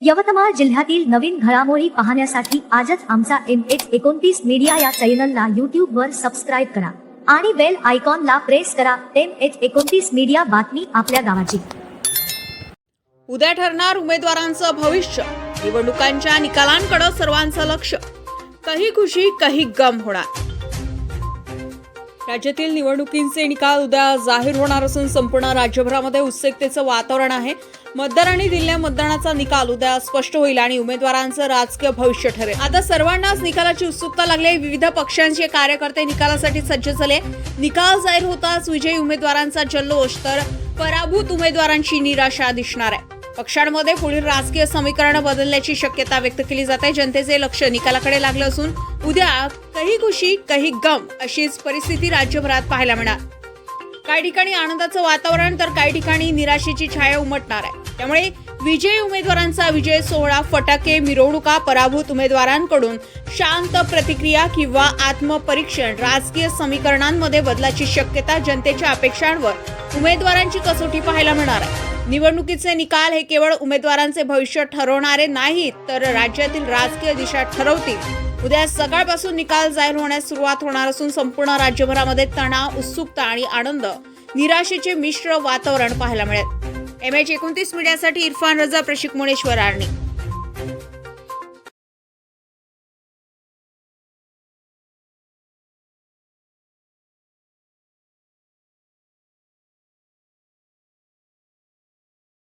यवतमाळ जिल्ह्यातील नवीन घडामोडी पाहण्यासाठी आजच आमचा एम एच एकोणतीस मीडिया या चॅनलला यूट्यूबवर सबस्क्राईब करा आणि बेल आयकॉनला प्रेस करा एम एच एकोणतीस मीडिया बातमी आपल्या गावाची. उद्या ठरणार उमेदवारांचं भविष्य. निवडणुकांच्या निकालांकडे सर्वांचं लक्ष. काही खुशी काही गम होणार. राज्यातील निवडणुकींचे निकाल उद्या जाहीर होणार असून संपूर्ण राज्यभरामध्ये उत्सुकतेचं वातावरण आहे. मतदारांनी दिलेल्या मतदानाचा निकाल उद्या स्पष्ट होईल आणि उमेदवारांचं राजकीय भविष्य ठरेल. आता सर्वांनाच निकालाची उत्सुकता लागली आहे. विविध पक्षांचे कार्यकर्ते निकालासाठी सज्ज झाले निकाल जाहीर होताच विजयी उमेदवारांचा जल्लोष तर पराभूत उमेदवारांची निराशा दिसणार आहे. पक्षांमध्ये पुढील राजकीय समीकरण बदलण्याची शक्यता व्यक्त केली जाते जनतेचे लक्ष निकालाकडे लागलं असून उद्या काही खुशी काही गम अशीच परिस्थिती राज्यभरात पाहायला मिळणार. काही ठिकाणी आनंदाचं वातावरण तर काही ठिकाणी निराशेची छाया उमटणार आहे. त्यामुळे विजयी उमेदवारांचा विजय सोहळा फटाके मिरवणुका पराभूत उमेदवारांकडून शांत प्रतिक्रिया किंवा आत्मपरीक्षण राजकीय समीकरणांमध्ये बदलाची शक्यता जनतेच्या अपेक्षांवर उमेदवारांची कसोटी पाहायला मिळणार आहे. निवडणुकीचे निकाल हे केवळ उमेदवारांचे भविष्य ठरवणारे नाहीत तर राज्यातील राजकीय दिशा ठरवतील. उद्या सकाळपासून निकाल जाहीर होण्यास सुरुवात होणार असून संपूर्ण राज्यभरामध्ये तणाव उत्सुकता आणि आनंद निराशेचे मिश्र वातावरण पाहायला मिळेल. एम एच एकोणतीस मीडियासाठी इरफान रजा प्रशिक मुनेश्वर आर्णी.